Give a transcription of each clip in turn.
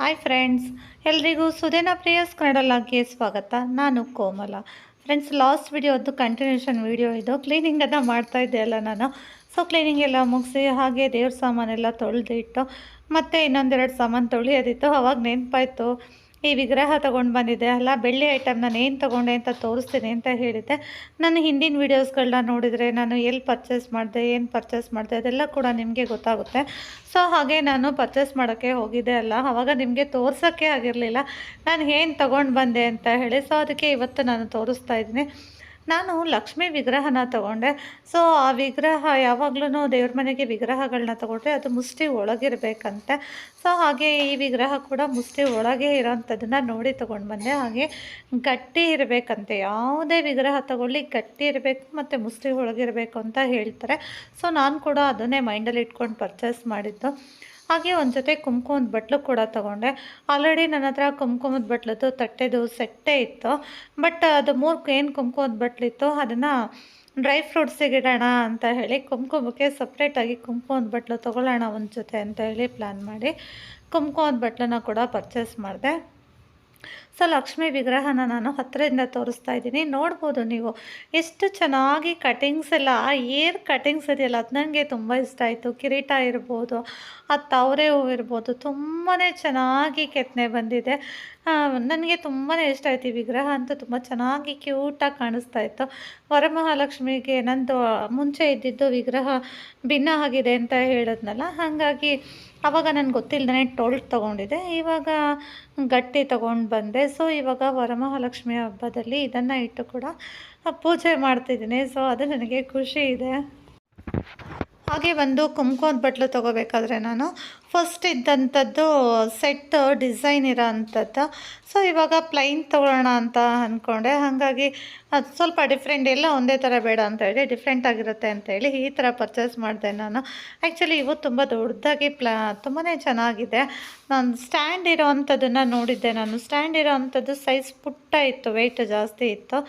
Hi friends ಎಲ್ರಿಗೂ ಸುದೇನ ಪ್ರಿಯಸ್ ಕನ್ನಡ ಕನ್ನಡಲಾಗೆ ಸ್ವಾಗತ. ನಾನು ಕೋಮಲ. ಫ್ರೆಂಡ್ಸ್ ಲಾಸ್ಟ್ ವಿಡಿಯೋದು ಕಂಟಿನ್ಯೂಷನ್ ವಿಡಿಯೋ ಇದು. ಕ್ಲೀನಿಂಗನ್ನು ಮಾಡ್ತಾ ಇದ್ದೆ ಅಲ್ಲ ನಾನು. ಸೊ ಕ್ಲೀನಿಂಗ್ ಎಲ್ಲ ಮುಗಿಸಿ ಹಾಗೆ ದೇವ್ರ ಸಾಮಾನೆಲ್ಲ ತೊಳೆದಿಟ್ಟು ಮತ್ತು ಇನ್ನೊಂದೆರಡು ಸಾಮಾನು ತೊಳೆಯೋದಿತ್ತು. ಅವಾಗ ನೆನಪಾಯ್ತು. ಈ ವಿಗ್ರಹ ತೊಗೊಂಡು ಬಂದಿದ್ದೆ. ಅಲ್ಲ, ಬೆಳ್ಳಿ ಐಟಮ್ ನಾನು ಏನು ತೊಗೊಂಡೆ ಅಂತ ತೋರಿಸ್ತೀನಿ ಅಂತ ಹೇಳಿದ್ದೆ. ನನ್ನ ಹಿಂದಿನ ವೀಡಿಯೋಸ್ಗಳನ್ನ ನೋಡಿದರೆ, ನಾನು ಎಲ್ಲಿ ಪರ್ಚೇಸ್ ಮಾಡಿದೆ, ಏನು ಪರ್ಚೇಸ್ ಮಾಡಿದೆ, ಅದೆಲ್ಲ ಕೂಡ ನಿಮಗೆ ಗೊತ್ತಾಗುತ್ತೆ. ಸೊ ಹಾಗೆ ನಾನು ಪರ್ಚೇಸ್ ಮಾಡೋಕ್ಕೆ ಹೋಗಿದ್ದೆ ಅಲ್ಲ. ಆವಾಗ ನಿಮಗೆ ತೋರ್ಸೋಕ್ಕೆ ಆಗಿರಲಿಲ್ಲ. ನಾನು ಏನು ತೊಗೊಂಡು ಬಂದೆ ಅಂತ ಹೇಳಿ ಸೊ ಅದಕ್ಕೆ ಇವತ್ತು ನಾನು ತೋರಿಸ್ತಾ ಇದ್ದೀನಿ. ನಾನು ಲಕ್ಷ್ಮಿ ವಿಗ್ರಹನ ತಗೊಂಡೆ. ಸೊ ಆ ವಿಗ್ರಹ ಯಾವಾಗಲೂ ದೇವ್ರ ಮನೆಗೆ ವಿಗ್ರಹಗಳನ್ನ ತಗೊಂಡ್ರೆ ಅದು ಮುಷ್ಟಿ ಒಳಗಿರಬೇಕಂತೆ. ಸೊ ಹಾಗೆ ಈ ವಿಗ್ರಹ ಕೂಡ ಮುಷ್ಟಿ ಒಳಗೆ ಇರೋಂಥದ್ದನ್ನು ನೋಡಿ ತೊಗೊಂಡು ಬಂದೆ. ಹಾಗೆ ಗಟ್ಟಿ ಇರಬೇಕಂತೆ. ಯಾವುದೇ ವಿಗ್ರಹ ತಗೊಳ್ಳಿ ಗಟ್ಟಿ ಇರಬೇಕು ಮತ್ತು ಮುಷ್ಟಿ ಒಳಗಿರಬೇಕು ಅಂತ ಹೇಳ್ತಾರೆ. ಸೊ ನಾನು ಕೂಡ ಅದನ್ನೇ ಮೈಂಡಲ್ಲಿ ಇಟ್ಕೊಂಡು ಪರ್ಚೇಸ್ ಮಾಡಿದ್ದು. ಹಾಗೆ ಒಂದು ಜೊತೆ ಕುಂಕುಮದ ಬಟ್ಲು ಕೂಡ ತೊಗೊಂಡೆ. ಆಲ್ರೆಡಿ ನನ್ನ ಹತ್ರ ಕುಂಕುಮದ ಬಟ್ಲದ್ದು ತಟ್ಟೆದು ಸೆಟ್ಟೇ ಇತ್ತು. ಬಟ್ ಅದು ಮೂರು ಏನು ಕುಂಕುಮದ ಬಟ್ಲಿತ್ತು, ಅದನ್ನು ಡ್ರೈ ಫ್ರೂಟ್ಸಿಗೆ ಇಡೋಣ ಅಂತ ಹೇಳಿ ಕುಂಕುಮಕ್ಕೆ ಸಪ್ರೇಟಾಗಿ ಕುಂಕುಮದ ಬಟ್ಲು ತೊಗೊಳ್ಳೋಣ ಒಂದು ಜೊತೆ ಅಂತ ಹೇಳಿ ಪ್ಲ್ಯಾನ್ ಮಾಡಿ ಕುಂಕುಮದ ಬಟ್ಲನ್ನ ಕೂಡ ಪರ್ಚೇಸ್ ಮಾಡಿದೆ. ಸೊ ಲಕ್ಷ್ಮಿ ವಿಗ್ರಹನ ನಾನು ಹತ್ತಿರದಿಂದ ತೋರಿಸ್ತಾ ಇದ್ದೀನಿ. ನೋಡ್ಬೋದು ನೀವು. ಎಷ್ಟು ಚೆನ್ನಾಗಿ ಕಟಿಂಗ್ಸ್ ಎಲ್ಲ ಏರ್ ಕಟಿಂಗ್ಸ್ ಇದೆಯಲ್ಲ, ಅದು ನನಗೆ ತುಂಬ ಇಷ್ಟ ಆಯಿತು. ಕಿರೀಟ ಇರ್ಬೋದು, ಆ ತವರೆ ಹೂವು ಇರ್ಬೋದು ತುಂಬಾ ಚೆನ್ನಾಗಿ ಕೆತ್ತನೆ ಬಂದಿದೆ. ನನಗೆ ತುಂಬಾ ಇಷ್ಟ ಆಯಿತು ಈ ವಿಗ್ರಹ ಅಂತೂ, ತುಂಬ ಚೆನ್ನಾಗಿ ಕ್ಯೂಟಾಗಿ ಕಾಣಿಸ್ತಾ ಇತ್ತು. ವರಮಹಾಲಕ್ಷ್ಮಿಗೆ ನಂದು ಮುಂಚೆ ಇದ್ದಿದ್ದು ವಿಗ್ರಹ ಭಿನ್ನ ಆಗಿದೆ ಅಂತ ಹೇಳಿದ್ನಲ್ಲ, ಹಾಗಾಗಿ ಆವಾಗ ನನಗೆ ಗೊತ್ತಿಲ್ಲದೇ ಟೋಲ್ಟ್ ತೊಗೊಂಡಿದ್ದೆ. ಇವಾಗ ಗಟ್ಟಿ ತೊಗೊಂಡು ಬಂದೆ. ಸೊ ಇವಾಗ ವರಮಹಾಲಕ್ಷ್ಮಿ ಹಬ್ಬದಲ್ಲಿ ಇದನ್ನು ಇಟ್ಟು ಕೂಡ ಪೂಜೆ ಮಾಡ್ತಿದ್ದೀನಿ. ಸೊ ಅದು ನನಗೆ ಖುಷಿ ಇದೆ. ಹಾಗೆ ಒಂದು ಕುಂಕುಮದ ಬಟ್ಲು ತೊಗೋಬೇಕಾದ್ರೆ ನಾನು ಫಸ್ಟ್ ಇದ್ದಂಥದ್ದು ಸೆಟ್ ಡಿಸೈನ್ ಇರೋ ಅಂಥದ್ದು ಸೊ ಇವಾಗ ಪ್ಲೈನ್ ತೊಗೊಳ್ಳೋಣ ಅಂತ ಅಂದ್ಕೊಂಡೆ ಹಾಗಾಗಿ ಅದು ಸ್ವಲ್ಪ ಡಿಫ್ರೆಂಟ್ ಎಲ್ಲ ಒಂದೇ ಥರ ಬೇಡ ಅಂತ ಹೇಳಿ ಡಿಫ್ರೆಂಟ್ ಆಗಿರುತ್ತೆ ಅಂತ ಹೇಳಿ ಈ ಥರ ಪರ್ಚೇಸ್ ಮಾಡಿದೆ ನಾನು. ಆ್ಯಕ್ಚುಲಿ ಇವು ತುಂಬ ದೊಡ್ಡದಾಗಿ ಪ್ಲಾ ತುಂಬಾ ಚೆನ್ನಾಗಿದೆ. ನಾನು ಸ್ಟ್ಯಾಂಡ್ ಇರೋ ಅಂಥದ್ದನ್ನು ನೋಡಿದ್ದೆ ನಾನು. ಸ್ಟ್ಯಾಂಡ್ ಇರೋ ಅಂಥದ್ದು ಸೈಜ್ ಪುಟ್ಟ ಇತ್ತು ವೆಯ್ಟ್ ಜಾಸ್ತಿ ಇತ್ತು.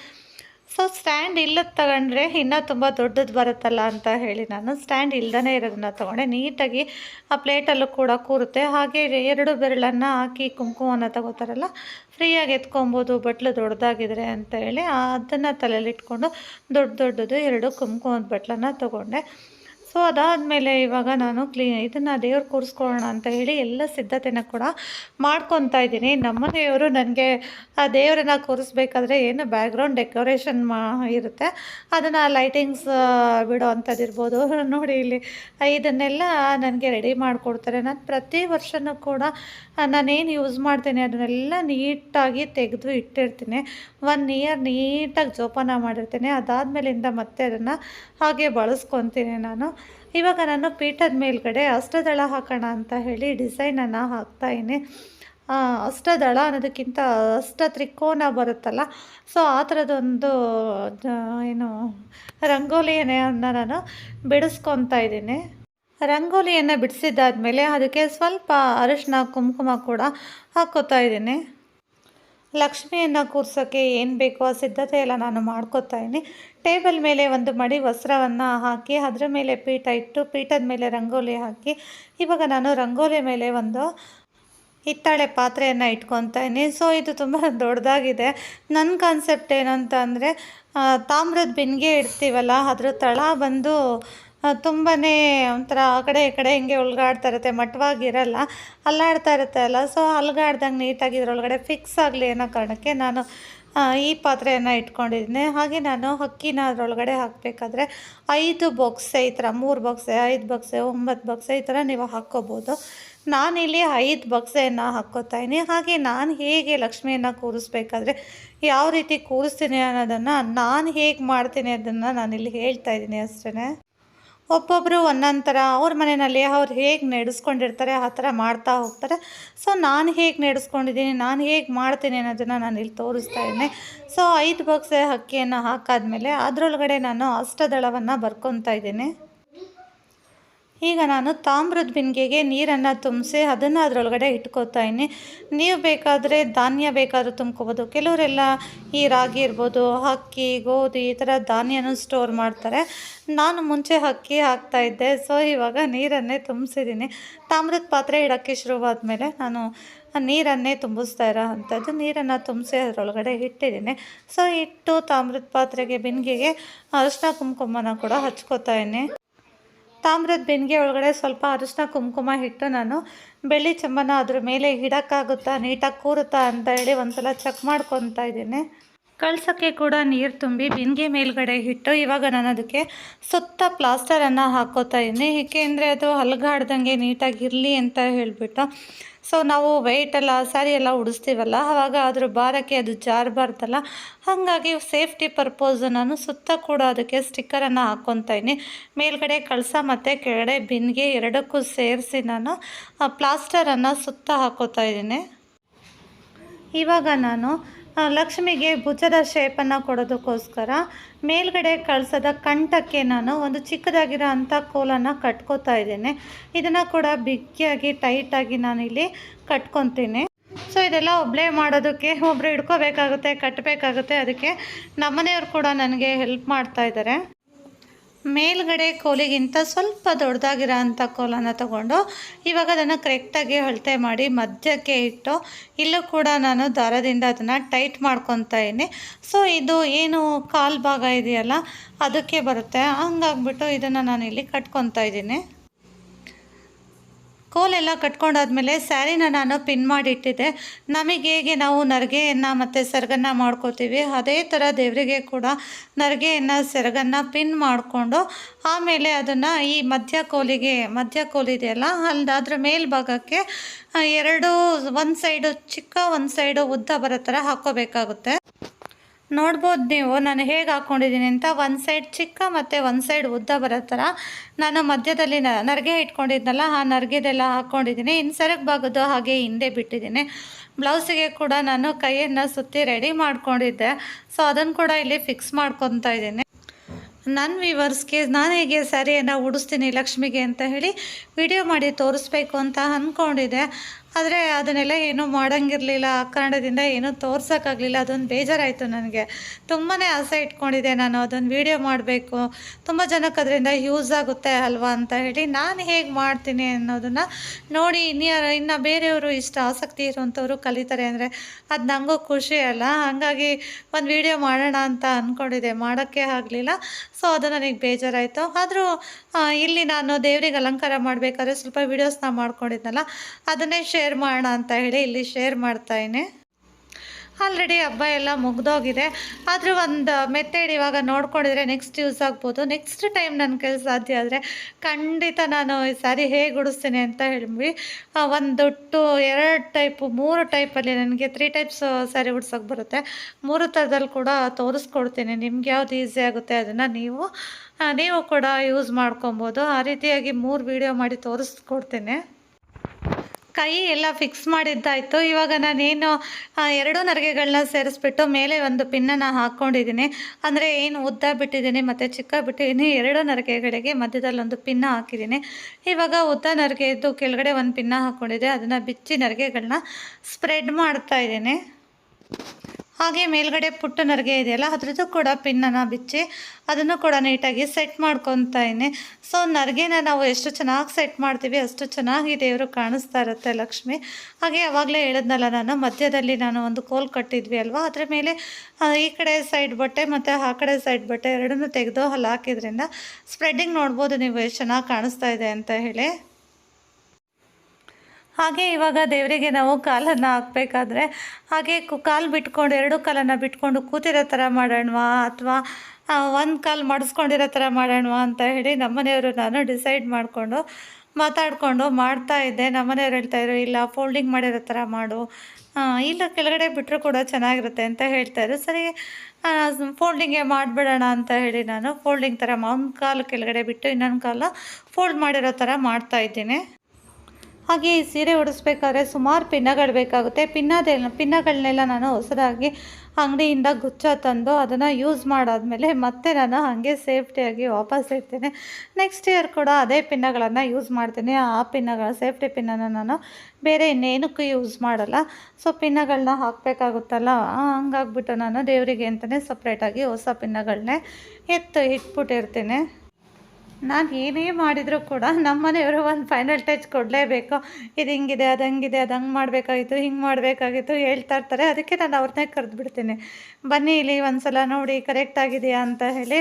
ಸೊ ಸ್ಟ್ಯಾಂಡ್ ಇಲ್ಲದ ತಗೊಂಡ್ರೆ ಇನ್ನೂ ತುಂಬ ದೊಡ್ಡದು ಬರುತ್ತಲ್ಲ ಅಂತ ಹೇಳಿ ನಾನು ಸ್ಟ್ಯಾಂಡ್ ಇಲ್ದೇ ಇರೋದನ್ನ ತೊಗೊಂಡೆ. ನೀಟಾಗಿ ಆ ಪ್ಲೇಟಲ್ಲೂ ಕೂಡ ಕೂರುತ್ತೆ. ಹಾಗೆ ಎರಡು ಬೆರಳನ್ನು ಹಾಕಿ ಕುಂಕುಮನ ತಗೋತಾರಲ್ಲ, ಫ್ರೀಯಾಗಿ ಎತ್ಕೊಬೋದು, ಬಟ್ಲು ದೊಡ್ಡದಾಗಿದ್ರೆ ಅಂತ ಹೇಳಿ ಅದನ್ನು ತಲೆಯಲ್ಲಿಟ್ಕೊಂಡು ದೊಡ್ಡ ದೊಡ್ಡದು ಎರಡು ಕುಂಕುಮದ ಬಟ್ಲನ್ನು ತೊಗೊಂಡೆ. ಸೊ ಅದಾದಮೇಲೆ ಇವಾಗ ನಾನು ಕ್ಲೀ, ಇದನ್ನು ದೇವ್ರು ಕೂರಿಸ್ಕೊಳ್ಳೋಣ ಅಂತ ಹೇಳಿ ಎಲ್ಲ ಸಿದ್ಧತೆನ ಕೂಡ ಮಾಡ್ಕೊತಾ ಇದ್ದೀನಿ. ನಮ್ಮನೆಯವರು ನನಗೆ ಆ ದೇವರನ್ನ ಕೂರಿಸ್ಬೇಕಾದ್ರೆ ಏನು ಬ್ಯಾಕ್ಗ್ರೌಂಡ್ ಡೆಕೋರೇಷನ್ ಮಾ, ಇರುತ್ತೆ. ಅದನ್ನು ಲೈಟಿಂಗ್ಸ್ ಬಿಡೋ ಅಂಥದ್ದು ಇರ್ಬೋದು ನೋಡಿ ಇಲ್ಲಿ ಇದನ್ನೆಲ್ಲ ನನಗೆ ರೆಡಿ ಮಾಡಿಕೊಡ್ತಾರೆ. ನಾನು ಪ್ರತಿ ವರ್ಷನೂ ಕೂಡ ನಾನೇನು ಯೂಸ್ ಮಾಡ್ತೀನಿ, ಅದನ್ನೆಲ್ಲ ನೀಟಾಗಿ ತೆಗೆದು ಇಟ್ಟಿರ್ತೀನಿ. ಒನ್ ಇಯರ್ ನೀಟಾಗಿ ಜೋಪಾನ ಮಾಡಿರ್ತೀನಿ. ಅದಾದಮೇಲಿಂದ ಮತ್ತೆ ಅದನ್ನು ಹಾಗೆ ಬಳಸ್ಕೊತೀನಿ ನಾನು. ಇವಾಗ ನಾನು ಪೀಠದ ಮೇಲ್ಗಡೆ ಅಷ್ಟದಳ ಹಾಕೋಣ ಅಂತ ಹೇಳಿ ಡಿಸೈನನ್ನು ಹಾಕ್ತಾಯಿನಿ ಅಷ್ಟದಳ ಅನ್ನೋದಕ್ಕಿಂತ ಅಷ್ಟ ತ್ರಿಕೋನ ಬರುತ್ತಲ್ಲ, ಸೊ ಆ ಥರದೊಂದು ಏನು ರಂಗೋಲಿಯನ್ನು ನಾನು ಬಿಡಿಸ್ಕೊತಾ ಇದ್ದೀನಿ. ರಂಗೋಲಿಯನ್ನು ಬಿಡಿಸಿದ್ದಾದಮೇಲೆ ಅದಕ್ಕೆ ಸ್ವಲ್ಪ ಅರಿಶಿನ, ಕುಂಕುಮ ಕೂಡ ಹಾಕ್ಕೋತಾ ಇದ್ದೀನಿ. ಲಕ್ಷ್ಮಿಯನ್ನು ಕೂರ್ಸೋಕ್ಕೆ ಏನು ಬೇಕೋ ಆ ಸಿದ್ಧತೆ ಎಲ್ಲ ನಾನು ಮಾಡ್ಕೋತಾ ಇದ್ದೀನಿ. ಟೇಬಲ್ ಮೇಲೆ ಒಂದು ಮಡಿ ವಸ್ತ್ರವನ್ನು ಹಾಕಿ, ಅದರ ಮೇಲೆ ಪೀಠ ಇಟ್ಟು, ಪೀಠದ ಮೇಲೆ ರಂಗೋಲಿ ಹಾಕಿ, ಇವಾಗ ನಾನು ರಂಗೋಲಿ ಮೇಲೆ ಒಂದು ಹಿತ್ತಾಳೆ ಪಾತ್ರೆಯನ್ನು ಇಟ್ಕೊತಾ ಇದ್ದೀನಿ. ಸೊ ಇದು ತುಂಬ ದೊಡ್ಡದಾಗಿದೆ. ನನ್ನ ಕಾನ್ಸೆಪ್ಟ್ ಏನಂತ ಅಂದರೆ ತಾಮ್ರದ ಬಿನ್ಗೆ ಇಡ್ತೀವಲ್ಲ, ಅದರ ತಳ ಬಂದು ತುಂಬಾ ಒಂಥರ ಆ ಕಡೆ ಈ ಕಡೆ ಹಿಂಗೆ ಉಳ್ಗಾಡ್ತಾ ಇರುತ್ತೆ ಮಟ್ಟವಾಗಿರಲ್ಲ ಅಲ್ಲಾಡ್ತಾ ಇರುತ್ತೆ ಅಲ್ಲ. ಸೊ ಅಲ್ಗಾಡ್ದಂಗೆ ನೀಟಾಗಿ ಇದರೊಳಗಡೆ ಫಿಕ್ಸ್ ಆಗಲಿ ಅನ್ನೋ ಕಾರಣಕ್ಕೆ ನಾನು ಈ ಪಾತ್ರೆಯನ್ನು ಇಟ್ಕೊಂಡಿದ್ದೀನಿ ಹಾಗೆ ನಾನು ಅಕ್ಕಿನ ಅದರೊಳಗಡೆ ಹಾಕಬೇಕಾದ್ರೆ ಐದು ಬಾಕ್ಸೆ ಈ ಥರ ಮೂರು ಬಾಕ್ಸೆ ಐದು ಬಾಕ್ಸೆ ಒಂಬತ್ತು ಬಾಕ್ಸೆ ಈ ಥರ ನೀವು ಹಾಕ್ಕೋಬೋದು. ನಾನಿಲ್ಲಿ ಐದು ಬಕ್ಸೆಯನ್ನು ಹಾಕ್ಕೋತಾಯಿನಿ ಹಾಗೆ ನಾನು ಹೇಗೆ ಲಕ್ಷ್ಮಿಯನ್ನು ಕೂರಿಸ್ಬೇಕಾದ್ರೆ ಯಾವ ರೀತಿ ಕೂರಿಸ್ತೀನಿ ಅನ್ನೋದನ್ನು ನಾನು ಹೇಗೆ ಮಾಡ್ತೀನಿ ಅದನ್ನು ನಾನಿಲ್ಲಿ ಹೇಳ್ತಾ ಇದ್ದೀನಿ ಅಷ್ಟೇ ಒಬ್ಬೊಬ್ಬರು ಒಂದೊಂದು ಥರ ಅವ್ರ ಮನೆಯಲ್ಲಿ ಅವ್ರು ಹೇಗೆ ನಡೆಸ್ಕೊಂಡಿರ್ತಾರೆ, ಆ ಥರ ಮಾಡ್ತಾ ಹೋಗ್ತಾರೆ. ಸೊ ನಾನು ಹೇಗೆ ನಡೆಸ್ಕೊಂಡಿದ್ದೀನಿ, ನಾನು ಹೇಗೆ ಮಾಡ್ತೀನಿ ಅನ್ನೋದನ್ನು ನಾನು ಇಲ್ಲಿ ತೋರಿಸ್ತಾ ಇದ್ದೀನಿ ಸೊ ಐದು ಬಾಕ್ಸ್ ಅಕ್ಕಿಯನ್ನು ಹಾಕಾದ್ಮೇಲೆ ಅದರೊಳಗಡೆ ನಾನು ಅಷ್ಟದಳವನ್ನು ಬರ್ಕೊತಾ ಇದ್ದೀನಿ. ಈಗ ನಾನು ತಾಮ್ರದ ಬಿಂದಿಗೆಗೆ ನೀರನ್ನು ತುಂಬಿಸಿ ಅದನ್ನು ಅದರೊಳಗಡೆ ಇಟ್ಕೋತಾ ಇದ್ದೀನಿ. ನೀವು ಬೇಕಾದರೆ ಧಾನ್ಯ ಬೇಕಾದರೂ ತುಂಬ್ಕೋಬೋದು. ಕೆಲವರೆಲ್ಲ ಈ ರಾಗಿ ಇರ್ಬೋದು, ಅಕ್ಕಿ, ಗೋಧಿ ಈ ಥರ ಧಾನ್ಯನೂ ಸ್ಟೋರ್ ಮಾಡ್ತಾರೆ. ನಾನು ಮುಂಚೆ ಅಕ್ಕಿ ಹಾಕ್ತಾ ಇದ್ದೆ. ಸೊ ಇವಾಗ ನೀರನ್ನೇ ತುಂಬಿಸಿದ್ದೀನಿ. ತಾಮ್ರದ ಪಾತ್ರೆ ಇಡೋಕ್ಕೆ ಶುರುವಾದ ನಾನು ನೀರನ್ನೇ ತುಂಬಿಸ್ತಾ ಇರೋ ಅಂಥದ್ದು. ನೀರನ್ನು ತುಂಬಿಸಿ ಅದರೊಳಗಡೆ ಇಟ್ಟಿದ್ದೀನಿ. ಸೊ ಇಟ್ಟು ತಾಮ್ರದ ಪಾತ್ರೆಗೆ, ಬಿಂದಿಗೆಗೆ ಅರಿಶಿನ ಕುಂಕುಮನ ಕೂಡ ಹಚ್ಕೋತಾ ತಾಮ್ರದ ಬೆನ್ಗೆ ಒಳಗಡೆ ಸ್ವಲ್ಪ ಅರಿಶಿನ, ಕುಂಕುಮ ಇಟ್ಟು ನಾನು ಬೆಳ್ಳಿ ಚಂಬನ ಅದ್ರ ಮೇಲೆ ಇಡೋಕ್ಕಾಗುತ್ತಾ, ನೀಟಾಗಿ ಕೂರುತ್ತಾ ಅಂತ ಹೇಳಿ ಒಂದ್ಸಲ ಚೆಕ್ ಮಾಡ್ಕೊತಾ ಇದ್ದೀನಿ. ಕಳ್ಸೋಕ್ಕೆ ಕೂಡ ನೀರು ತುಂಬಿ ಬಿಂದಿಗೆ ಮೇಲ್ಗಡೆ ಇಟ್ಟು ಇವಾಗ ನಾನು ಅದಕ್ಕೆ ಸುತ್ತ ಪ್ಲಾಸ್ಟರನ್ನು ಹಾಕೋತಾ ಇದ್ದೀನಿ. ಏಕೆಂದರೆ ಅದು ಹಲ್ಗಾಡ್ದಂಗೆ ನೀಟಾಗಿರಲಿ ಅಂತ ಹೇಳಿಬಿಟ್ಟು ಸೊ ನಾವು ವೆಯ್ಟೆಲ್ಲ ಸ್ಯಾರಿ ಎಲ್ಲ ಉಡಿಸ್ತೀವಲ್ಲ ಆವಾಗ ಅದ್ರ ಭಾರಕ್ಕೆ ಅದು ಜಾರಬಾರ್ದಲ್ಲ ಹಾಗಾಗಿ ಸೇಫ್ಟಿ ಪರ್ಪೋಸ್ ನಾನು ಸುತ್ತ ಕೂಡ ಅದಕ್ಕೆ ಸ್ಟಿಕ್ಕರನ್ನು ಹಾಕ್ಕೊತಾ ಮೇಲ್ಗಡೆ ಕಳಸ ಮತ್ತು ಕೆಳಗಡೆ ಬಿನ್ಗೆ ಎರಡಕ್ಕೂ ಸೇರಿಸಿ ನಾನು ಪ್ಲಾಸ್ಟರನ್ನು ಸುತ್ತ ಹಾಕೋತಾ ಇದ್ದೀನಿ. ಇವಾಗ ನಾನು ಲಕ್ಷ್ಮಿಗೆ ಭುಜದ ಶೇಪನ್ನು ಕೊಡೋದಕ್ಕೋಸ್ಕರ ಮೇಲ್ಗಡೆ ಕಳಿಸದ ಕಂಠಕ್ಕೆ ನಾನು ಒಂದು ಚಿಕ್ಕದಾಗಿರೋ ಅಂಥ ಕೋಲನ್ನು ಕಟ್ಕೋತಾ ಇದ್ದೇನೆ. ಇದನ್ನು ಕೂಡ ಬಿಗಿಯಾಗಿ, ಟೈಟಾಗಿ ಇಲ್ಲಿ ಕಟ್ಕೊತೀನಿ. ಸೊ, ಇದೆಲ್ಲ ಒಬ್ಬಳೇ ಮಾಡೋದಕ್ಕೆ ಒಬ್ಬರು ಹಿಡ್ಕೋಬೇಕಾಗುತ್ತೆ, ಕಟ್ಟಬೇಕಾಗುತ್ತೆ. ಅದಕ್ಕೆ ನಮ್ಮನೆಯವರು ಕೂಡ ನನಗೆ ಹೆಲ್ಪ್ ಮಾಡ್ತಾ ಇದ್ದಾರೆ. ಮೇಲ್ಗಡೆ ಕೋಲಿಗಿಂತ ಸ್ವಲ್ಪ ದೊಡ್ಡದಾಗಿರೋ ಅಂಥ ಕೋಲನ್ನು ತಗೊಂಡು ಇವಾಗ ಅದನ್ನು ಕರೆಕ್ಟಾಗಿ ಅಳತೆ ಮಾಡಿ ಮಧ್ಯಕ್ಕೆ ಇಟ್ಟು ಇಲ್ಲೂ ಕೂಡ ನಾನು ದಾರದಿಂದ ಅದನ್ನು ಟೈಟ್ ಮಾಡ್ಕೊತಾ ಇದ್ದೀನಿ. ಸೊ, ಇದು ಏನು ಕಾಲು ಭಾಗ ಇದೆಯಲ್ಲ, ಅದಕ್ಕೆ ಬರುತ್ತೆ. ಹಂಗಾಗ್ಬಿಟ್ಟು ಇದನ್ನು ನಾನು ಇಲ್ಲಿ ಕಟ್ಕೊತಾ ಇದ್ದೀನಿ. ಕೋಲೆಲ್ಲ ಕಟ್ಕೊಂಡಾದಮೇಲೆ ಸ್ಯಾರಿನ ನಾನು ಪಿನ್ ಮಾಡಿಟ್ಟಿದ್ದೆ. ನಮಗೆ ಹೇಗೆ ನಾವು ನರಿಗೆಯನ್ನು ಮತ್ತು ಸೆರಗನ್ನು ಮಾಡ್ಕೋತೀವಿ, ಅದೇ ಥರ ದೇವರಿಗೆ ಕೂಡ ನರಿಗೆಯನ್ನು, ಸೆರಗನ್ನು ಪಿನ್ ಮಾಡಿಕೊಂಡು ಆಮೇಲೆ ಅದನ್ನು ಈ ಮಧ್ಯ ಕೋಲಿಗೆ, ಮಧ್ಯ ಕೋಲಿದೆಯಲ್ಲ ಅಲ್ಲಿ ಅದ್ರ ಮೇಲ್ಭಾಗಕ್ಕೆ ಎರಡು, ಒಂದು ಸೈಡು ಚಿಕ್ಕ, ಒಂದು ಸೈಡು ಉದ್ದ ಬರೋ ಥರ ಹಾಕ್ಕೋಬೇಕಾಗುತ್ತೆ. ನೋಡ್ಬೋದು ನೀವು, ನಾನು ಹೇಗೆ ಹಾಕ್ಕೊಂಡಿದ್ದೀನಿ ಅಂತ ಒಂದು ಸೈಡ್ ಚಿಕ್ಕ ಮತ್ತು ಒಂದು ಸೈಡ್ ಉದ್ದ ಬರೋ ಥರ. ನಾನು ಮಧ್ಯದಲ್ಲಿ ನರಿಗೆ ಇಟ್ಕೊಂಡಿದ್ನಲ್ಲ, ಆ ನರಿಗೆದೆಲ್ಲ ಹಾಕ್ಕೊಂಡಿದ್ದೀನಿ. ಇನ್ನು ಸೆರಗು ಭಾಗದ್ದು ಹಾಗೆ ಹಿಂದೆ ಬಿಟ್ಟಿದ್ದೀನಿ. ಬ್ಲೌಸಿಗೆ ಕೂಡ ನಾನು ಕೈಯನ್ನು ಸುತ್ತಿ ರೆಡಿ ಮಾಡ್ಕೊಂಡಿದ್ದೆ. ಸೊ ಅದನ್ನು ಕೂಡ ಇಲ್ಲಿ ಫಿಕ್ಸ್ ಮಾಡ್ಕೊತಾ ಇದ್ದೀನಿ. ನನ್ನ ವಿವರ್ಸ್ಗೆ ನಾನು ಹೇಗೆ ಸ್ಯಾರಿಯನ್ನು ಉಡಿಸ್ತೀನಿ ಲಕ್ಷ್ಮಿಗೆ ಅಂತ ಹೇಳಿ ವಿಡಿಯೋ ಮಾಡಿ ತೋರಿಸ್ಬೇಕು ಅಂತ ಅಂದ್ಕೊಂಡಿದ್ದೆ. ಆದರೆ ಅದನ್ನೆಲ್ಲ ಏನೂ ಮಾಡೋಂಗಿರಲಿಲ್ಲ. ಆ ಕಾರಣದಿಂದ ಏನೂ ತೋರ್ಸೋಕ್ಕಾಗಲಿಲ್ಲ. ಅದೊಂದು ಬೇಜಾರಾಯಿತು ನನಗೆ. ತುಂಬಾ ಆಸೆ ಇಟ್ಕೊಂಡಿದ್ದೆ ನಾನು. ಅದೊಂದು ವೀಡಿಯೋ ಮಾಡಬೇಕು. ತುಂಬ ಜನಕ್ಕೆ ಅದರಿಂದ ಯೂಸ್ ಆಗುತ್ತೆ ಅಲ್ವಾ ಅಂತ ಹೇಳಿ ನಾನು ಹೇಗೆ ಮಾಡ್ತೀನಿ ಅನ್ನೋದನ್ನು ನೋಡಿ ಇನ್ಯಾರು ಇನ್ನು ಬೇರೆಯವರು ಇಷ್ಟ ಆಸಕ್ತಿ ಇರುವಂಥವ್ರು ಕಲಿತಾರೆ ಅಂದರೆ ಅದು ನನಗೂ ಖುಷಿ ಅಲ್ಲ. ಹಾಗಾಗಿ ಒಂದು ವೀಡಿಯೋ ಮಾಡೋಣ ಅಂತ ಅಂದ್ಕೊಂಡಿದ್ದೆ ಮಾಡೋಕ್ಕೆ ಆಗಲಿಲ್ಲ. ಸೊ ಅದು ನನಗೆ ಬೇಜಾರಾಯಿತು. ಆದರೂ ಇಲ್ಲಿ ನಾನು ದೇವರಿಗೆ ಅಲಂಕಾರ ಮಾಡಬೇಕಾದ್ರೆ ಸ್ವಲ್ಪ ವೀಡಿಯೋಸ್ನ ಮಾಡ್ಕೊಂಡಿದ್ನಲ್ಲ, ಅದನ್ನೇ ಶೇರ್ ಮಾಡೋಣ ಅಂತ ಹೇಳಿ ಇಲ್ಲಿ ಶೇರ್ ಮಾಡ್ತಾಯಿನಿ ಆಲ್ರೆಡಿ ಹಬ್ಬ ಎಲ್ಲ ಮುಗ್ದೋಗಿದೆ. ಆದರೂ ಒಂದು ಮೆಥಡ್ ಇವಾಗ ನೋಡ್ಕೊಂಡಿದ್ರೆ ನೆಕ್ಸ್ಟ್ ಯೂಸ್ ಆಗ್ಬೋದು. ನೆಕ್ಸ್ಟ್ ಟೈಮ್ ನನ್ನ ಕೆಲಸ ಸಾಧ್ಯ ಆದರೆ ಖಂಡಿತ ನಾನು ಈ ಸಾರಿ ಹೇಗೆ ಉಡಿಸ್ತೀನಿ ಅಂತ ಹೇಳಿ ಒಂದು ಟು, ಎರಡು ಟೈಪು ಮೂರು ಟೈಪಲ್ಲಿ ನನಗೆ ತ್ರೀ ಟೈಪ್ಸ್ ಸ್ಯಾರಿ ಉಡ್ಸೋಕೆ ಬರುತ್ತೆ. ಮೂರು ಥರದಲ್ಲಿ ಕೂಡ ತೋರಿಸ್ಕೊಡ್ತೀನಿ. ನಿಮ್ಗೆ ಯಾವ್ದು ಈಸಿ ಆಗುತ್ತೆ ಅದನ್ನು ನೀವು ನೀವು ಕೂಡ ಯೂಸ್ ಮಾಡ್ಕೊಬೋದು. ಆ ರೀತಿಯಾಗಿ ಮೂರು ವೀಡಿಯೋ ಮಾಡಿ ತೋರಿಸ್ಕೊಡ್ತೀನಿ. ಕೈ ಎಲ್ಲ ಫಿಕ್ಸ್ ಮಾಡಿದ್ದಾಯಿತು. ಇವಾಗ ನಾನೇನು ಎರಡೂ ನರಿಗೆಗಳನ್ನ ಸೇರಿಸ್ಬಿಟ್ಟು ಮೇಲೆ ಒಂದು ಪಿನ್ನನ್ನು ಹಾಕ್ಕೊಂಡಿದ್ದೀನಿ ಅಂದರೆ ಏನು ಉದ್ದ ಬಿಟ್ಟಿದ್ದೀನಿ ಮತ್ತು ಚಿಕ್ಕ ಬಿಟ್ಟಿದ್ದೀನಿ. ಎರಡು ನರಿಗೆಗಳಿಗೆ ಮಧ್ಯದಲ್ಲಿ ಒಂದು ಪಿನ್ನ ಹಾಕಿದ್ದೀನಿ. ಇವಾಗ ಉದ್ದ ನರಿಗೆದ್ದು ಕೆಳಗಡೆ ಒಂದು ಪಿನ್ನ ಹಾಕ್ಕೊಂಡಿದ್ದೆ ಅದನ್ನು ಬಿಚ್ಚಿ ನರಿಗೆಗಳನ್ನ ಸ್ಪ್ರೆಡ್ ಮಾಡ್ತಾಯಿದ್ದೀನಿ ಹಾಗೆ ಮೇಲ್ಗಡೆ ಪುಟ್ಟ ನರಿಗೆ ಇದೆಯಲ್ಲ ಅದ್ರದ್ದು ಕೂಡ ಪಿನ್ನನ್ನು ಬಿಚ್ಚಿ ಅದನ್ನು ಕೂಡ ನೀಟಾಗಿ ಸೆಟ್ ಮಾಡ್ಕೊತಾ ಇದ್ದೀನಿ ಸೊ ನರಿಗೆನ ನಾವು ಎಷ್ಟು ಚೆನ್ನಾಗಿ ಸೆಟ್ ಮಾಡ್ತೀವಿ, ಅಷ್ಟು ಚೆನ್ನಾಗಿ ದೇವರು ಕಾಣಿಸ್ತಾ ಇರುತ್ತೆ ಲಕ್ಷ್ಮಿ. ಹಾಗೆ ಯಾವಾಗಲೇ ಹೇಳಿದ್ನಲ್ಲ ನಾನು, ಮಧ್ಯದಲ್ಲಿ ನಾನು ಒಂದು ಕೋಲ್ ಕಟ್ಟಿದ್ವಿ ಅಲ್ವಾ? ಅದ್ರ ಮೇಲೆ ಈ ಕಡೆ ಸೈಡ್ ಬಟ್ಟೆ ಮತ್ತು ಆ ಕಡೆ ಸೈಡ್ ಬಟ್ಟೆ ಎರಡನ್ನೂ ತೆಗೆದು ಅಲ್ಲಿ ಹಾಕಿದ್ರಿಂದ ಸ್ಪ್ರೆಡ್ಡಿಂಗ್ ನೋಡ್ಬೋದು ನೀವು, ಎಷ್ಟು ಚೆನ್ನಾಗಿ ಕಾಣಿಸ್ತಾ ಇದೆ ಅಂತ ಹೇಳಿ. ಹಾಗೆ ಇವಾಗ ದೇವರಿಗೆ ನಾವು ಕಾಲನ್ನು ಹಾಕಬೇಕಾದ್ರೆ ಹಾಗೆ ಕಾಲು ಬಿಟ್ಕೊಂಡು, ಎರಡು ಕಾಲನ್ನು ಬಿಟ್ಕೊಂಡು ಕೂತಿರೋ ಥರ ಮಾಡೋಣವಾ ಅಥವಾ ಒಂದು ಕಾಲು ಮಡಿಸ್ಕೊಂಡಿರೋ ಥರ ಮಾಡೋಣವಾ ಅಂತ ಹೇಳಿ ನಮ್ಮನೆಯವರು ನಾನು ಡಿಸೈಡ್ ಮಾಡಿಕೊಂಡು ಮಾತಾಡಿಕೊಂಡು ಮಾಡ್ತಾ ಇದ್ದೆ. ನಮ್ಮನೆಯವ್ರು ಹೇಳ್ತಾಯಿದ್ರು ಇಲ್ಲ, ಫೋಲ್ಡಿಂಗ್ ಮಾಡಿರೋ ಥರ ಮಾಡು. ಇಲ್ಲ, ಕೆಳಗಡೆ ಬಿಟ್ಟರು ಕೂಡ ಚೆನ್ನಾಗಿರುತ್ತೆ ಅಂತ ಹೇಳ್ತಾಯಿದ್ರು ಸರಿ ಫೋಲ್ಡಿಂಗೇ ಮಾಡಿಬಿಡೋಣ ಅಂತ ಹೇಳಿ ನಾನು ಫೋಲ್ಡಿಂಗ್ ಥರ, ಒಂದು ಕಾಲು ಕೆಳಗಡೆ ಬಿಟ್ಟು ಇನ್ನೊಂದು ಕಾಲು ಫೋಲ್ಡ್ ಮಾಡಿರೋ ಥರ ಮಾಡ್ತಾಯಿದ್ದೀನಿ ಹಾಗೆ ಈ ಸೀರೆ ಉಡಿಸ್ಬೇಕಾದ್ರೆ ಸುಮಾರು ಪಿನ್ನಗಳು ಬೇಕಾಗುತ್ತೆ. ಪಿನ್ನದೇ ಪಿನ್ನಗಳನ್ನೆಲ್ಲ ನಾನು ಹೊಸದಾಗಿ ಅಂಗಡಿಯಿಂದ ಗುಚ್ಚ ತಂದು ಅದನ್ನು ಯೂಸ್ ಮಾಡಾದಮೇಲೆ ಮತ್ತೆ ನಾನು ಹಾಗೆ ಸೇಫ್ಟಿಯಾಗಿ ವಾಪಸ್ ಇಡ್ತೀನಿ. ನೆಕ್ಸ್ಟ್ ಇಯರ್ ಕೂಡ ಅದೇ ಪಿನ್ನಗಳನ್ನು ಯೂಸ್ ಮಾಡ್ತೀನಿ. ಆ ಪಿನ್ನಗಳ ಸೇಫ್ಟಿ ಪಿನ್ನನ್ನು ನಾನು ಬೇರೆ ಇನ್ನೇನಕ್ಕೂ ಯೂಸ್ ಮಾಡಲ್ಲ. ಸೊ ಪಿನ್ನಗಳನ್ನ ಹಾಕಬೇಕಾಗುತ್ತಲ್ಲ ಹಂಗಾಗ್ಬಿಟ್ಟು ನಾನು ದೇವರಿಗೆ ಅಂತಲೇ ಸಪ್ರೇಟಾಗಿ ಹೊಸ ಪಿನ್ನಗಳನ್ನೇ ಎತ್ತು ಇಟ್ಬಿಟ್ಟಿರ್ತೀನಿ. ನಾನು ಏನೇ ಮಾಡಿದರೂ ಕೂಡ ನಮ್ಮ ಮನೆಯವರು ಒಂದು ಫೈನಲ್ ಟಚ್ ಕೊಡಲೇಬೇಕು. ಇದು ಹಿಂಗಿದೆ, ಅದು ಹಂಗಿದೆ, ಅದು ಹಂಗೆ ಮಾಡಬೇಕಾಗಿತ್ತು, ಹಿಂಗೆ ಮಾಡಬೇಕಾಗಿತ್ತು ಹೇಳ್ತಾ ಇರ್ತಾರೆ. ಅದಕ್ಕೆ ನಾನು ಅವ್ರನ್ನೇ ಕರೆದು ಬಿಡ್ತೀನಿ ಬನ್ನಿ ಇಲ್ಲಿ ಒಂದು ಸಲ ನೋಡಿ ಕರೆಕ್ಟ್ ಆಗಿದೆಯಾ ಅಂತ ಹೇಳಿ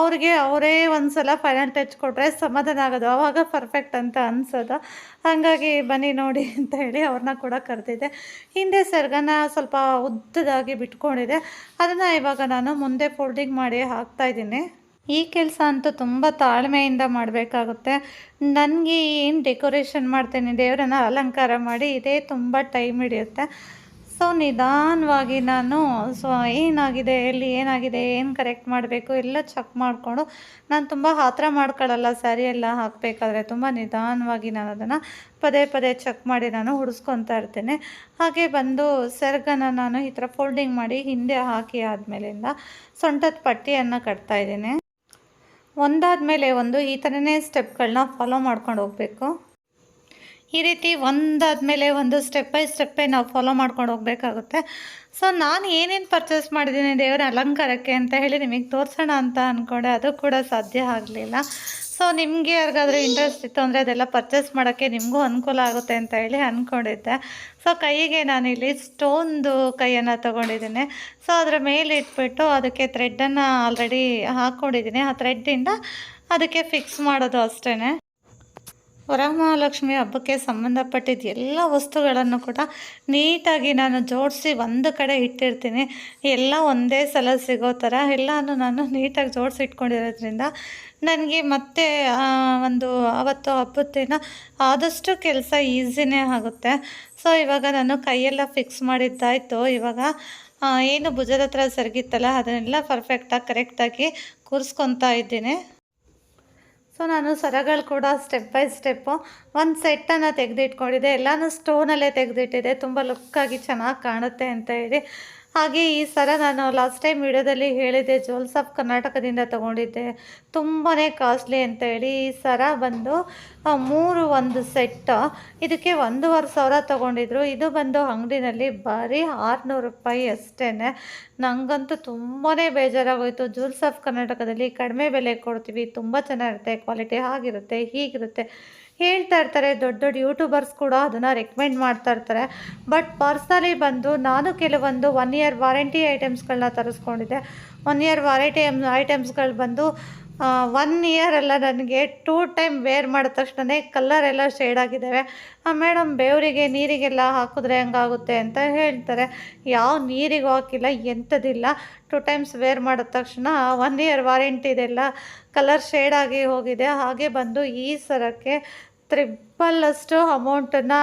ಅವ್ರಿಗೆ ಅವರೇ ಒಂದು ಸಲ ಫೈನಲ್ ಟಚ್ ಕೊಟ್ಟರೆ ಸಮಾಧಾನ ಆಗೋದು. ಆವಾಗ ಪರ್ಫೆಕ್ಟ್ ಅಂತ ಅನಿಸೋದು. ಹಾಗಾಗಿ ಬನ್ನಿ ನೋಡಿ ಅಂತ ಹೇಳಿ ಅವ್ರನ್ನ ಕೂಡ ಕರೆದಿದ್ದೆ. ಹಿಂದೆ ಸರ್ಗನ ಸ್ವಲ್ಪ ಉದ್ದದಾಗಿ ಬಿಟ್ಕೊಂಡಿದೆ ಅದನ್ನು ಇವಾಗ ನಾನು ಮುಂದೆ ಫೋಲ್ಡಿಂಗ್ ಮಾಡಿ ಹಾಕ್ತಾಯಿದ್ದೀನಿ ಈ ಕೆಲಸ ಅಂತೂ ತುಂಬ ತಾಳ್ಮೆಯಿಂದ ಮಾಡಬೇಕಾಗುತ್ತೆ. ನನಗೆ ಏನು ಡೆಕೋರೇಷನ್ ಮಾಡ್ತೇನೆ, ದೇವರನ್ನ ಅಲಂಕಾರ ಮಾಡಿ ಇದೇ ತುಂಬ ಟೈಮ್ ಹಿಡಿಯುತ್ತೆ. ಸೊ, ನಿಧಾನವಾಗಿ ನಾನು, ಸೊ, ಏನಾಗಿದೆ, ಎಲ್ಲಿ ಏನಾಗಿದೆ, ಏನು ಕರೆಕ್ಟ್ ಮಾಡಬೇಕು ಎಲ್ಲ ಚೆಕ್ ಮಾಡಿಕೊಂಡು ನಾನು ತುಂಬ ಹತ್ರ ಮಾಡ್ಕೊಳ್ಳಲ್ಲ ಸ್ಯಾರಿ ಎಲ್ಲ ಹಾಕಬೇಕಾದ್ರೆ ತುಂಬ ನಿಧಾನವಾಗಿ ನಾನು ಅದನ್ನು ಪದೇ ಪದೇ ಚೆಕ್ ಮಾಡಿ ನಾನು ಹುಡಿಸ್ಕೊತಾ ಇರ್ತೇನೆ. ಹಾಗೆ ಬಂದು ಸೆರ್ಗನ ನಾನು ಈ ಥರ ಫೋಲ್ಡಿಂಗ್ ಮಾಡಿ ಹಿಂದೆ ಹಾಕಿ ಆದಮೇಲಿಂದ ಸೊಂಟದ ಪಟ್ಟಿಯನ್ನು ಕಟ್ತಾಯಿದ್ದೀನಿ ಒಂದಾದ ಮೇಲೆ ಒಂದು ಈ ಥರನೇ ಸ್ಟೆಪ್ಗಳನ್ನ ಫಾಲೋ ಮಾಡ್ಕೊಂಡು ಹೋಗಬೇಕು. ಈ ರೀತಿ ಒಂದಾದ ಮೇಲೆ ಒಂದು ಸ್ಟೆಪ್ ಬೈ ಸ್ಟೆಪ್ಪೇ ನಾವು ಫಾಲೋ ಮಾಡ್ಕೊಂಡು ಹೋಗಬೇಕಾಗುತ್ತೆ. ಸೊ ನಾನು ಏನೇನು ಪರ್ಚೇಸ್ ಮಾಡಿದ್ದೀನಿ, ದೇವರ ಅಲಂಕಾರಕ್ಕೆ ಅಂತ ಹೇಳಿ ನಿಮಗೆ ತೋರಿಸೋಣ ಅಂತ ಅಂದ್ಕೊಂಡೆ ಅದು ಕೂಡ ಸಾಧ್ಯ ಆಗಲಿಲ್ಲ. ಸೊ ನಿಮಗೆ ಯಾರಿಗಾದ್ರೂ ಇಂಟ್ರೆಸ್ಟ್ ಇತ್ತು ಅಂದರೆ ಅದೆಲ್ಲ ಪರ್ಚೇಸ್ ಮಾಡೋಕ್ಕೆ ನಿಮಗೂ ಅನುಕೂಲ ಆಗುತ್ತೆ ಅಂತ ಹೇಳಿ ಅಂದ್ಕೊಂಡಿದ್ದೆ ಸೊ ಕೈಗೆ ನಾನಿಲ್ಲಿ ಸ್ಟೋನ್ದು ಕೈಯನ್ನು ತೊಗೊಂಡಿದ್ದೀನಿ. ಸೊ ಅದರ ಮೇಲೆ ಇಟ್ಬಿಟ್ಟು ಅದಕ್ಕೆ ಥ್ರೆಡ್ಡನ್ನು ಆಲ್ರೆಡಿ ಹಾಕ್ಕೊಂಡಿದ್ದೀನಿ ಆ ಥ್ರೆಡ್ಡಿಂದ ಅದಕ್ಕೆ ಫಿಕ್ಸ್ ಮಾಡೋದು ಅಷ್ಟೇ ವರಮಹಾಲಕ್ಷ್ಮಿ ಹಬ್ಬಕ್ಕೆ ಸಂಬಂಧಪಟ್ಟಿದ್ದ ಎಲ್ಲ ವಸ್ತುಗಳನ್ನು ಕೂಡ ನೀಟಾಗಿ ನಾನು ಜೋಡಿಸಿ ಒಂದು ಕಡೆ ಇಟ್ಟಿರ್ತೀನಿ. ಎಲ್ಲ ಒಂದೇ ಸಲ ಸಿಗೋ ಥರ ಎಲ್ಲನೂ ನಾನು ನೀಟಾಗಿ ಜೋಡಿಸಿ ಇಟ್ಕೊಂಡಿರೋದ್ರಿಂದ ನನಗೆ ಮತ್ತೆ ಒಂದು ಅವತ್ತು ಹಬ್ಬದ ದಿನ ಆದಷ್ಟು ಕೆಲಸ ಈಸಿನೇ ಆಗುತ್ತೆ. ಸೊ, ಇವಾಗ ನಾನು ಕೈಯೆಲ್ಲ ಫಿಕ್ಸ್ ಮಾಡಿದ್ದಾಯಿತು. ಇವಾಗ ಏನು ಭುಜದ ಹತ್ರ ಸರಿಗಿತ್ತಲ್ಲ, ಅದನ್ನೆಲ್ಲ ಪರ್ಫೆಕ್ಟಾಗಿ ಕರೆಕ್ಟಾಗಿ ಕೂರಿಸ್ಕೊತಾ ಇದ್ದೀನಿ. ಸೊ ನಾನು ಸರಗಳು ಕೂಡ ಸ್ಟೆಪ್ ಬೈ ಸ್ಟೆಪ್ಪು ಒಂದು ಸೆಟ್ಟನ್ನು ತೆಗೆದಿಟ್ಕೊಂಡಿದ್ದೆ. ಎಲ್ಲನೂ ಸ್ಟೋನಲ್ಲೇ ತೆಗೆದಿಟ್ಟಿದೆ ತುಂಬ ಲುಕ್ಕಾಗಿ ಚೆನ್ನಾಗಿ ಕಾಣುತ್ತೆ ಅಂತ ಹೇಳಿ. ಹಾಗೆ ಈ ಸರ ನಾನು ಲಾಸ್ಟ್ ಟೈಮ್ ವಿಡಿಯೋದಲ್ಲಿ ಹೇಳಿದ್ದೆ ಜೋಲ್ಸ್ ಆಫ್ ಕರ್ನಾಟಕದಿಂದ ತೊಗೊಂಡಿದ್ದೆ. ತುಂಬಾ ಕಾಸ್ಟ್ಲಿ ಅಂತ ಹೇಳಿ ಈ ಸರ ಬಂದು ಮೂರು ಒಂದು ಸೆಟ್ ಇದಕ್ಕೆ ಒಂದೂವರೆ ಸಾವಿರ ತೊಗೊಂಡಿದ್ರು. ಇದು ಬಂದು ಅಂಗಡಿನಲ್ಲಿ ಬರೀ ಆರುನೂರು ರೂಪಾಯಿ ಅಷ್ಟೇ ನನಗಂತೂ ತುಂಬಾ ಬೇಜಾರಾಗೋಯಿತು. ಜೂಲ್ಸ್ ಆಫ್ ಕರ್ನಾಟಕದಲ್ಲಿ ಕಡಿಮೆ ಬೆಲೆ ಕೊಡ್ತೀವಿ. ತುಂಬ ಚೆನ್ನಾಗಿರುತ್ತೆ ಕ್ವಾಲಿಟಿ ಆಗಿರುತ್ತೆ, ಹೀಗಿರುತ್ತೆ. ಹೇಳ್ತಾ ಇರ್ತಾರೆ, ದೊಡ್ಡ ದೊಡ್ಡ ಯೂಟ್ಯೂಬರ್ಸ್ ಕೂಡ ಅದನ್ನು ರೆಕಮೆಂಡ್ ಮಾಡ್ತಾ ಇರ್ತಾರೆ. ಬಟ್ ಪರ್ಸ್ನಲಿ ಬಂದು ನಾನು ಕೆಲವೊಂದು ಒನ್ ಇಯರ್ ವಾರಂಟಿ ಐಟಮ್ಸ್ಗಳನ್ನ ತರಿಸ್ಕೊಂಡಿದ್ದೆ. ಒನ್ ಇಯರ್ ವಾರಂಟಿ ಐಟಮ್ಸ್ಗಳು ಬಂದು ಒನ್ ಇಯರ್ ಅಲ್ಲ ನನಗೆ ಟೂ ಟೈಮ್ ವೇರ್ ಮಾಡಿದ ತಕ್ಷಣವೇ ಕಲರ್ ಎಲ್ಲ ಶೇಡ್ ಆಗಿದ್ದಾವೆ. ಮೇಡಮ್ ಬೇವರಿಗೆ ನೀರಿಗೆಲ್ಲ ಹಾಕಿದ್ರೆ ಹೆಂಗಾಗುತ್ತೆ ಅಂತ ಹೇಳ್ತಾರೆ. ಯಾವ ನೀರಿಗೆ ಹಾಕಿಲ್ಲ ಎಂಥದಿಲ್ಲ ಟೂ ಟೈಮ್ಸ್ ವೇರ್ ಮಾಡಿದ ತಕ್ಷಣ ಒನ್ ಇಯರ್ ವಾರಂಟಿದೆಲ್ಲ ಕಲರ್ ಶೇಡ್ ಆಗಿ ಹೋಗಿದೆ. ಹಾಗೆ ಬಂದು ಈ ಸರಕ್ಕೆ ತ್ರಿಬ್ಬಲ್ಲಷ್ಟು ಅಮೌಂಟನ್ನು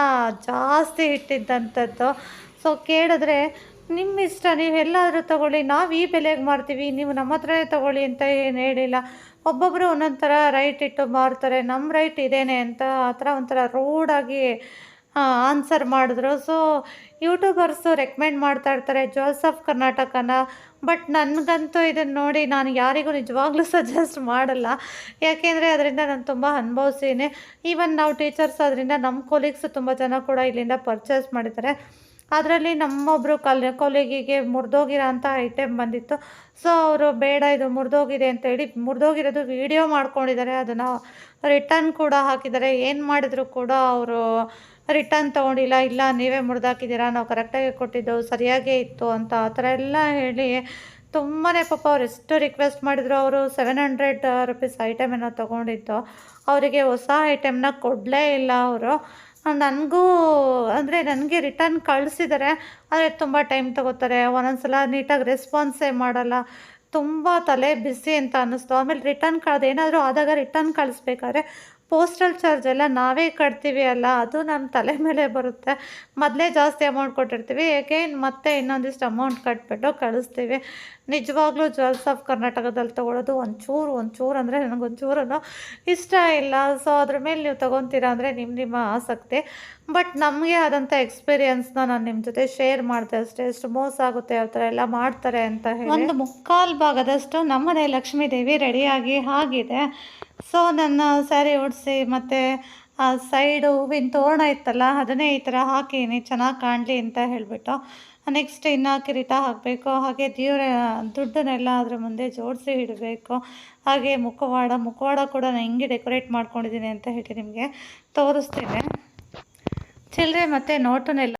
ಜಾಸ್ತಿ ಇಟ್ಟಿದ್ದಂಥದ್ದು. ಸೊ ಕೇಳಿದ್ರೆ ನಿಮ್ಮ ಇಷ್ಟ, ನೀವು ಎಲ್ಲಾದರೂ ತೊಗೊಳ್ಳಿ, ನಾವು ಈ ಬೆಲೆಗೆ ಮಾರ್ತೀವಿ ನೀವು ನಮ್ಮ ಹತ್ರನೇ ತೊಗೊಳ್ಳಿ ಅಂತ ಏನು ಹೇಳಿಲ್ಲ. ಒಬ್ಬೊಬ್ಬರು ಒಂದೊಂದು ಥರ ರೈಟ್ ಇಟ್ಟು ಮಾರ್ತಾರೆ. ನಮ್ಮ ರೈಟ್ ಇದೇನೆ ಅಂತ ಆ ಥರ ಒಂಥರ ರೋಡಾಗಿ ಆನ್ಸರ್ ಮಾಡಿದ್ರು. ಸೊ ಯೂಟ್ಯೂಬರ್ಸು ರೆಕಮೆಂಡ್ ಮಾಡ್ತಾ ಇರ್ತಾರೆ ಜ್ಯುವೆಲ್ಸ್ ಆಫ್ ಕರ್ನಾಟಕನ ಬಟ್ ನನಗಂತೂ ಇದನ್ನು ನೋಡಿ ನಾನು ಯಾರಿಗೂ ನಿಜವಾಗ್ಲೂ ಸಜೆಸ್ಟ್ ಮಾಡಲ್ಲ. ಯಾಕೆಂದರೆ ಅದರಿಂದ ನಾನು ತುಂಬ ಅನುಭವಿಸಿದ್ದೀನಿ. ಈವನ್ ನಾವು ಟೀಚರ್ಸ್ ಅದರಿಂದ ನಮ್ಮ ಕೊಲೀಗ್ಸ್ ತುಂಬ ಜನ ಕೂಡ ಇಲ್ಲಿಂದ ಪರ್ಚೇಸ್ ಮಾಡಿದ್ದಾರೆ. ಅದರಲ್ಲಿ ನಮ್ಮೊಬ್ಬರು ಕಲ್ ಕೊಲೆಗಿಗೆ ಮುರಿದೋಗಿರೋ ಅಂಥ ಐಟಮ್ ಬಂದಿತ್ತು. ಸೊ ಅವರು ಬೇಡ ಇದು ಮುರಿದೋಗಿದೆ ಅಂತೇಳಿ ಮುರಿದೋಗಿರೋದು ವೀಡಿಯೋ ಮಾಡ್ಕೊಂಡಿದ್ದಾರೆ. ಅದನ್ನು ರಿಟರ್ನ್ ಕೂಡ ಹಾಕಿದ್ದಾರೆ. ಏನು ಮಾಡಿದ್ರು ಕೂಡ ಅವರು ರಿಟರ್ನ್ ತೊಗೊಂಡಿಲ್ಲ. ಇಲ್ಲ, ನೀವೇ ಮುರಿದಾಕಿದ್ದೀರಾ? ನಾವು ಕರೆಕ್ಟಾಗಿ ಕೊಟ್ಟಿದ್ದು ಸರಿಯಾಗೇ ಇತ್ತು ಅಂತ ಆ ಥರ ಎಲ್ಲ ಹೇಳಿ ತುಂಬಾ ಪಾಪ ಅವ್ರು ಎಷ್ಟು ರಿಕ್ವೆಸ್ಟ್ ಮಾಡಿದ್ರು. ಅವರು ಸೆವೆನ್ ಹಂಡ್ರೆಡ್ ರುಪೀಸ್ ಐಟಮನ್ನು ತೊಗೊಂಡಿದ್ದು. ಅವರಿಗೆ ಹೊಸ ಐಟಮ್ನ ಕೊಡಲೇ ಇಲ್ಲ ಅವರು. ನನಗೂ ಅಂದರೆ ನನಗೆ ರಿಟರ್ನ್ ಕಳಿಸಿದ್ದಾರೆ ಆದರೆ ತುಂಬ ಟೈಮ್ ತೊಗೋತಾರೆ. ಒಂದೊಂದು ಸಲ ನೀಟಾಗಿ ರೆಸ್ಪಾನ್ಸೇ ಮಾಡಲ್ಲ. ತುಂಬ ತಲೆ ಬಿಸಿ ಅಂತ ಅನ್ನಿಸ್ತು. ಆಮೇಲೆ ರಿಟರ್ನ್ ಕಳ್ದು ಏನಾದರೂ ಆದಾಗ ರಿಟರ್ನ್ ಕಳಿಸ್ಬೇಕಾದ್ರೆ ಪೋಸ್ಟಲ್ ಚಾರ್ಜ್ ಎಲ್ಲ ನಾವೇ ಕಟ್ತೀವಿ ಅಲ್ಲ, ಅದು ನಮ್ಮ ತಲೆ ಮೇಲೆ ಬರುತ್ತೆ. ಮೊದಲೇ ಜಾಸ್ತಿ ಅಮೌಂಟ್ ಕೊಟ್ಟಿರ್ತೀವಿ ಏಕೆ ಮತ್ತೆ ಇನ್ನೊಂದಿಷ್ಟು ಅಮೌಂಟ್ ಕಟ್ಬಿಟ್ಟು ಕಳಿಸ್ತೀವಿ. ನಿಜವಾಗ್ಲೂ ಜ್ಯುವೆಲ್ಸ್ ಆಫ್ ಕರ್ನಾಟಕದಲ್ಲಿ ತೊಗೊಳೋದು ಒಂಚೂರು ಒಂಚೂರು ಅಂದರೆ ನನಗೊಂಚೂರು ಇಷ್ಟ ಇಲ್ಲ. ಸೊ ಅದ್ರ ಮೇಲೆ ನೀವು ತೊಗೊತೀರಾ ಅಂದರೆ ನಿಮ್ಮ ನಿಮ್ಮ ಆಸಕ್ತಿ. ಬಟ್ ನಮಗೆ ಆದಂಥ ಎಕ್ಸ್ಪೀರಿಯನ್ಸ್ನ ನಾನು ನಿಮ್ಮ ಜೊತೆ ಶೇರ್ ಮಾಡಿದೆ ಅಷ್ಟೇ. ಎಷ್ಟು ಮೋಸ ಆಗುತ್ತೆ, ಯಾವ ಥರ ಎಲ್ಲ ಮಾಡ್ತಾರೆ ಅಂತ ಹೇಳಿ. ಒಂದು ಮುಕ್ಕಾಲು ಭಾಗದಷ್ಟು ನಮ್ಮನೆ ಲಕ್ಷ್ಮೀ ದೇವಿ ರೆಡಿಯಾಗಿ ಆಗಿದೆ. ಸೊ ನನ್ನ ಸ್ಯಾರಿ ಉಡಿಸಿ ಮತ್ತು ಆ ಸೈಡು ಹೂವಿನ ತೋರಣ ಇತ್ತಲ್ಲ, ಅದನ್ನೇ ಈ ಥರ ಹಾಕೀನಿ ಚೆನ್ನಾಗಿ ಕಾಣಲಿ ಅಂತ ಹೇಳಿಬಿಟ್ಟು ನೆಕ್ಸ್ಟ್ ಇನ್ನು ಕಿರೀಟ ಹಾಕಬೇಕು. ಹಾಗೆ ದೇವ್ರ ದುಡ್ಡನ್ನೆಲ್ಲ ಅದ್ರ ಮುಂದೆ ಜೋಡಿಸಿ ಇಡಬೇಕು. ಹಾಗೆ ಮುಖವಾಡ ಮುಖವಾಡ ಕೂಡ ನಾನು ಹೆಂಗೆ ಡೆಕೋರೇಟ್ ಮಾಡ್ಕೊಂಡಿದ್ದೀನಿ ಅಂತ ಹೇಳಿ ನಿಮಗೆ ತೋರಿಸ್ತೀನಿ. ಚಿಲ್ಲರೆ ಮತ್ತು ನೋಟನ್ನೆಲ್ಲ